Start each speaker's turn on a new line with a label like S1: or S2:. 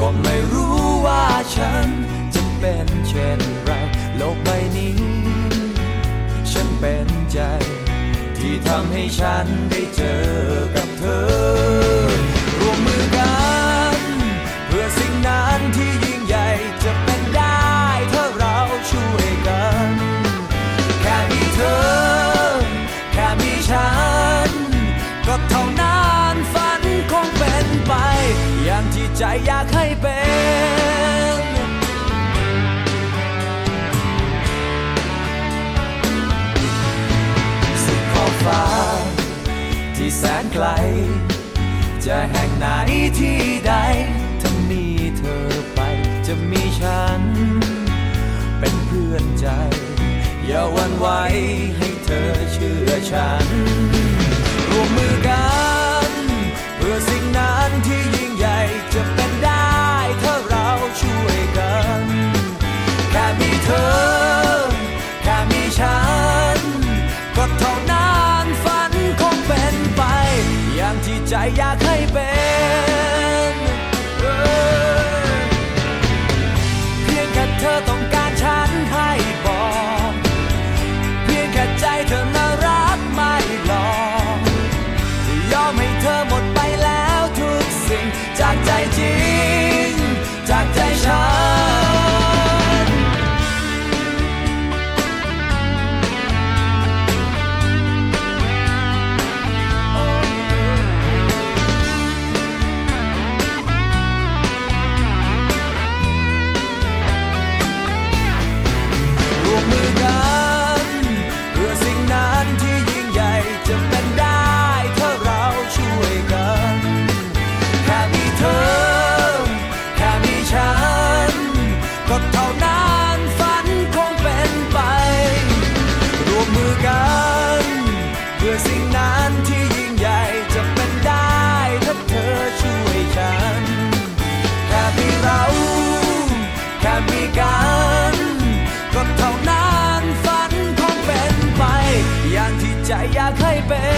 S1: ก็ไม่รู้ว่าฉันจะเป็นเช่นไรโลกใบนี้ ฉันเป็นใจ ที่ทำให้ฉันได้เจอกับเธอ ร่วมมือกัน เพื่อสิ่งนั้นที่ยิ่งใหญ่จะเป็นได้ถ้าเราช่วยกัน แค่มีเธอ แค่มีฉัน ก็เท่านั้นฝันคงเป็นไป อย่างที่ใจอยาก ที่แสนไกล จะแห่งไหนที่ใดถ้ามีเธอไปจะมีฉัน เป็นเพื่อนใจ อย่าหวันไหวให้เธอเชื่อฉัน อยากให้เป็น